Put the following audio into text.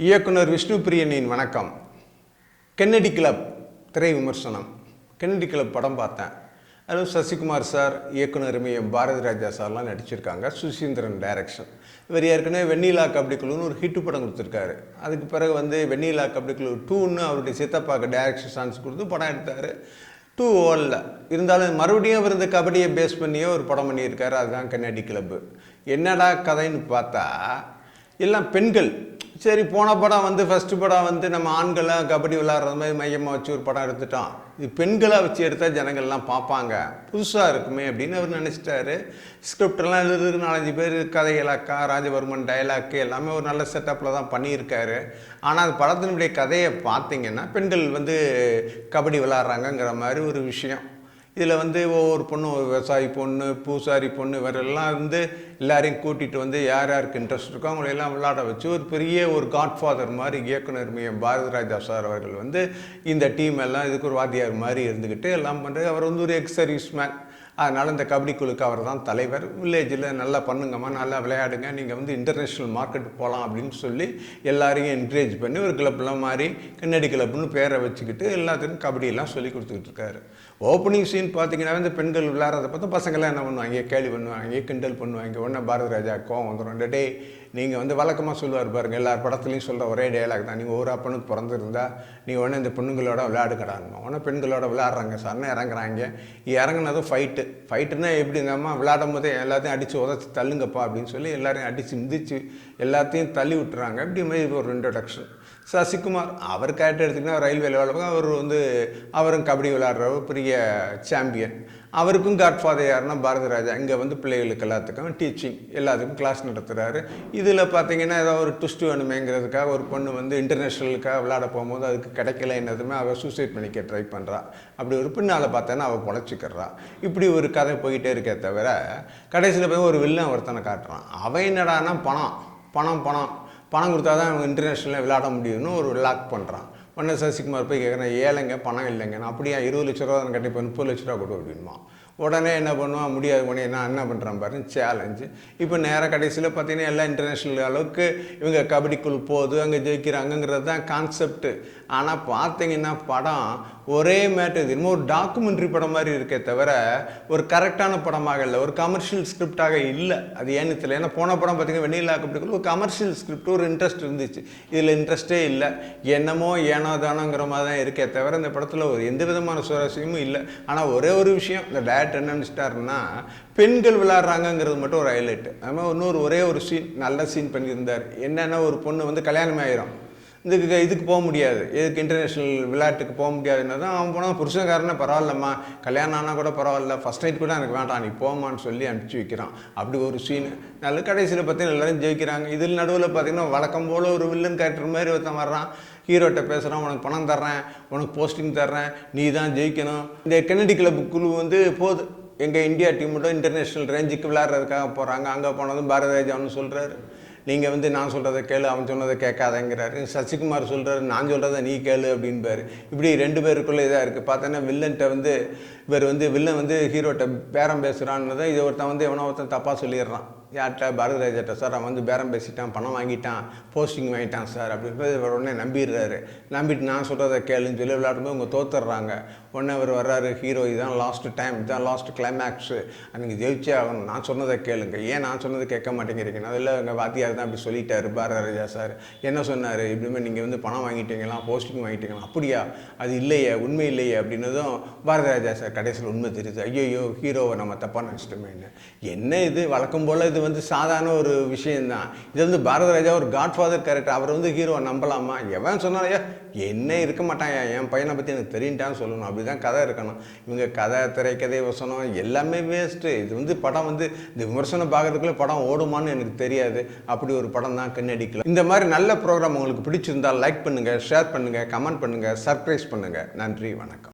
இயக்குனர் விஷ்ணு பிரியனின் வணக்கம். Kennedy club திரை விமர்சனம். கென்னடி கிளப் படம் பார்த்தேன். அதுவும் சசிகுமார் சார் இயக்குனர் எம் பாரதி ராஜா சார்லாம் நடிச்சிருக்காங்க. சுசீந்திரன் டைரக்ஷன் இவர் ஏற்கனவே வெண்ணிலா கபடி குழுன்னு ஒரு ஹிட்டு படம் கொடுத்துருக்காரு. அதுக்கு பிறகு வந்து வெண்ணிலா கபடி குழு டூன்னு அவருடைய சித்தப்பாக்கு டைரக்ஷன் சான்ஸ் கொடுத்து படம் எடுத்தார். டூ ஓல்ல. இருந்தாலும் மறுபடியும் அவர் இந்த கபடியை பேஸ் பண்ணியே ஒரு படம் பண்ணியிருக்காரு. அதுதான் கன்னடி கிளப்பு. என்னடா கதைன்னு பார்த்தா எல்லாம் பெண்கள். சரி போன படம் வந்து ஃபஸ்ட்டு படம் வந்து நம்ம ஆண்களாக கபடி விளாட்றது மாதிரி மையமாக வச்சு ஒரு படம் எடுத்துட்டோம். இது பெண்களாக வச்சு எடுத்தால் ஜனங்கள்லாம் பார்ப்பாங்க. புதுசாக இருக்குமே அப்படின்னு அவர் நினச்சிட்டாரு. ஸ்கிரிப்டெல்லாம் எழுதுறதுக்கு நாலஞ்சு பேர் கதைகளாக்கா ராஜவர்மன் டைலாக்கு எல்லாமே ஒரு நல்ல செட்டப்பில் தான் பண்ணியிருக்காரு. ஆனால் அது படத்தினுடைய கதையை பார்த்தீங்கன்னா பெண்கள் வந்து கபடி விளாட்றாங்கங்கிற மாதிரி ஒரு விஷயம். இதில் வந்து ஒவ்வொரு பொண்ணும் ஒரு விவசாயி பொண்ணு பூசாரி பொண்ணு இவரெல்லாம் வந்து எல்லாரையும் கூட்டிகிட்டு வந்து யார் யாருக்கு இன்ட்ரெஸ்ட் இருக்கோ அவங்கள எல்லாம் விளையாட வச்சு ஒரு பெரிய ஒரு காட்ஃபாதர் மாதிரி இயக்குனர் மியம் பாரதிராஜா சார் அவர்கள் வந்து இந்த டீம் எல்லாம் இதுக்கு ஒரு வாத்தியார் மாதிரி இருந்துக்கிட்டு எல்லாம் பண்ணுறது அவர் வந்து ஒரு எக்ஸ் சர்வீஸ் மேன் அதனால் இந்த கபடி குழுக்கு அவர் தான் தலைவர். வில்லேஜில் நல்லா பண்ணுங்கம்மா நல்லா விளையாடுங்க. நீங்கள் வந்து இன்டர்நேஷ்னல் மார்க்கெட் போகலாம் அப்படின்னு சொல்லி எல்லாரையும் என்கரேஜ் பண்ணி ஒரு கிளப்லாம் மாறி கண்ணடி கிளப்னு பேரை வச்சுக்கிட்டு எல்லாத்துக்கும் கபடியெல்லாம் சொல்லி கொடுத்துக்கிட்டு இருக்காரு. ஓப்பனிங் சீன் பார்த்தீங்கன்னா இந்த பெண்கள் விளையாடுறத பார்த்தா பசங்களாம் என்ன பண்ணுவாங்க? கேள்வி பண்ணுவாங்க கிண்டல் பண்ணுவாங்க. உடனே பாரத ராஜா கோவம் வந்துடும் டே நீங்கள் வந்து வழக்கமாக சொல்லுவார் பாருங்கள் எல்லார் படத்துலையும் சொல்கிற ஒரே டயலாக் தான். நீங்கள் ஒரு அப்பனுக்கு பிறந்திருந்தா நீங்கள் உடனே இந்த பெண்களோட விளையாடுக்கடாங்க உடனே பெண்களோட விளையாடுறாங்க சார்னு இறங்குறாங்க? இறங்குனதும் ஃபைட்டு ஃபைட்டுன்னா எப்படி இந்த விளாடும் போதே எல்லாத்தையும் அடித்து உதச்சி தள்ளுங்கப்பா அப்படின்னு சொல்லி எல்லாரையும் அடித்து மிதித்து எல்லாத்தையும் தள்ளி விட்டுறாங்க. இப்படி மாதிரி ஒரு இன்ட்ரடக்ஷன் சசிகுமார் அவர் கேரக்டர் எடுத்திங்கன்னா ரயில்வேல வேலை அவர் வந்து அவரும் கபடி விளையாடுறவர் பெரிய சாம்பியன் அவருக்கும் காட்ஃபாதர் யாருன்னா பாரதி ராஜா இங்கே வந்து பிள்ளைகளுக்கு எல்லாத்துக்கும் டீச்சிங் எல்லாத்துக்கும் கிளாஸ் நடத்துகிறாரு இதில் பார்த்தீங்கன்னா ஏதோ ஒரு ட்விஸ்ட் வேணுமேங்கிறதுக்காக ஒரு பொண்ணு வந்து இன்டர்நேஷ்னலுக்காக விளாட போகும்போது அதுக்கு கிடைக்கல என்னதுமே அவள் சூசைட் பண்ணிக்க ட்ரை பண்ணுறா அப்படி ஒரு பின்னால் பார்த்தேன்னா அவள் பொழைச்சிக்கிறா. இப்படி ஒரு கதை போயிட்டே இருக்கே தவிர கடைசியில் போய் ஒரு வில்லன் ஒருத்தனை காட்டுறான். அவன் என்னடான்னா பணம். பணம் பணம். பணம் கொடுத்தா தான் இன்டர்நேஷ்னலில் விளையாட முடியும்னு ஒரு லாக் பண்ணுறான் உடனே சசிகுமார் போய் கேட்குறேன் ஏழைங்க பணம் இல்லைங்க. நான் அப்படியே இருபது லட்ச ரூபா தான் கட்டி இப்போ முப்பது லட்ச ரூபா கொடு அப்படின்மா உடனே என்ன பண்ணுவான் முடியாது உடனே நான் என்ன பண்ணுறேன் பாருங்க சேலஞ்சு இப்போ நேராக கடைசியில் பார்த்தீங்கன்னா எல்லாம் இன்டர்நேஷ்னல் அளவுக்கு இவங்க கபடிக்குள் போகுது அங்கே ஜெயிக்கிறாங்கங்கிறது தான் கான்செப்ட்டு ஆனால் பார்த்தீங்கன்னா படம் ஒரே மேட்டு இது. இன்னும் ஒரு டாக்குமெண்ட்ரி படம் மாதிரி இருக்கே தவிர ஒரு கரெக்டான படமாக இல்லை. ஒரு கமர்ஷியல் ஸ்கிரிப்டாக இல்லை. அது ஏன்னு தெரியல. ஏன்னா போன படம் பார்த்தீங்கன்னா வெண்ணிலா கபடிக்குள்ள ஒரு கமர்ஷியல் ஸ்கிரிப்ட் ஒரு இன்ட்ரெஸ்ட் இருந்துச்சு. இதில் இன்ட்ரெஸ்ட்டே இல்லை. என்னமோ ஏனோ தானோங்கிற மாதிரி தான் இருக்கே தவிர இந்த படத்தில் ஒரு எந்த விதமான சுவாரஸ்யமும் இல்லை. ஆனால் ஒரே ஒரு விஷயம் இந்த டேரக்டர் என்ன நினச்சிட்டாருன்னா பெண்கள் விளாட்றாங்கங்கிறது மட்டும் ஒரு ஹைலைட் அது மாதிரி இன்னொரு ஒரே ஒரு சீன் நல்ல சீன் பண்ணியிருந்தார். என்னென்னா ஒரு பொண்ணு வந்து கல்யாணம் ஆயிரும். இதுக்கு இதுக்கு போக முடியாது. எதுக்கு இன்டர்நேஷ்னல் விளையாட்டுக்கு போக முடியாதுன்னா தான் அவன் போனால் புருஷன்காரனே பரவாயில்லம்மா. கல்யாணம் ஆனால் கூட பரவாயில்ல. ஃபஸ்ட் நைட் கூட எனக்கு வேண்டாம். நீ போமான்னு சொல்லி அனுப்பிச்சி வைக்கிறான். அப்படி ஒரு சீனு நல்ல கடைசியில் பார்த்தீங்கன்னா எல்லாரும் ஜெயிக்கிறாங்க. இதில் நடுவில் பார்த்தீங்கன்னா வழக்கம் போல் ஒரு வில்லன் கேரக்டர் மாதிரி ஒருத்தன் வர்றான். ஹீரோட்ட பேசுகிறான் உனக்கு பணம் தர்றேன். உனக்கு போஸ்டிங் தர்றேன். நீ தான் ஜெயிக்கணும். இந்த கென்னடி கிளப் குழு வந்து போது எங்கள் இந்தியா டீம் மட்டும் இன்டர்நேஷ்னல் ரேஞ்சுக்கு விளையாடுறதுக்காக போகிறாங்க அங்கே போனதும் பாரதிராஜான்னு சொல்கிறாரு நீங்கள் வந்து நான் சொல்கிறத கேளு அவன் சொன்னதை கேட்காதங்கிறாரு. சசிகுமார் சொல்கிறாரு நான் சொல்கிறத நீ கேளு அப்படின்பாரு. இப்படி ரெண்டு பேருக்குள்ளே இதாக இருக்குது பார்த்தோன்னா வில்லன்ட்ட வந்து இவர் வந்து வில்லன் வந்து ஹீரோட்ட பேரம் பேசுகிறான்னு தான் இதை ஒருத்தன் வந்து எவனோ ஒருத்தன் தப்பாக சொல்லிடுறான். யார்கிட்ட? பாரதி ராஜாட்ட சார் அவன் வந்து பேரம் பேசிட்டான் பணம் வாங்கிட்டான் போஸ்டிங் வாங்கிட்டான் சார் அப்படின்னு இவர் உடனே நம்பிடுறாரு. நம்பிட்டு நான் சொல்கிறத கேளுன்னு சொல்லி விளையாடும்போது அவங்க தோத்துடுறாங்க. உடனே அவர் வர்றாரு ஹீரோ இதுதான் லாஸ்ட் டைம் இதுதான் லாஸ்ட் கிளைமேக்ஸு அன்றைக்கி ஜெயிச்சே ஆகணும். நான் சொன்னதை கேளுங்க. ஏன் நான் சொன்னதை கேட்க மாட்டேங்கிறீங்க? அதில் எங்கள் வாத்தியார் தான் அப்படி சொல்லிட்டாரு பாரதி ராஜா சார். என்ன சொன்னார்? இப்படிமே நீங்கள் வந்து பணம் வாங்கிட்டீங்களா போஸ்டிங் வாங்கிட்டீங்களா? அப்படியா அது இல்லையே உண்மை இல்லையே அப்படின்னதும் பாரதி ராஜா சார் கடைசியில் உண்மை தெரியுது. ஐயோ ஹீரோவை நம்ம தப்பாக நினச்சிட்டோமே என்ன என்ன இது? வழக்கம் போல் இது இது வந்து சாதாரண ஒரு விஷயந்தான் இது வந்து பாரத ராஜா ஒரு காட்ஃபாதர் கேரக்டர் அவர் வந்து ஹீரோவை நம்பலாமா? எவன் சொன்னாலையா என்ன இருக்க மாட்டான் என் பையனை பற்றி எனக்கு தெரியுன்ட்டான்னு சொல்லணும். அப்படி தான் கதை இருக்கணும். இவங்க கதை திரைக்கதை வசனம் எல்லாமே வேஸ்ட்டு இது வந்து படம் வந்து இந்த விமர்சனம் பார்க்கறதுக்குள்ளே படம் ஓடுமான்னு எனக்கு தெரியாது. அப்படி ஒரு படம் தான் கண்ணடிக்கலாம் இந்த மாதிரி நல்ல ப்ரோக்ராம் உங்களுக்கு பிடிச்சிருந்தால் லைக் பண்ணுங்கள் ஷேர் பண்ணுங்கள் கமெண்ட் பண்ணுங்கள் சர்ப்ரைஸ் பண்ணுங்கள் நன்றி வணக்கம்.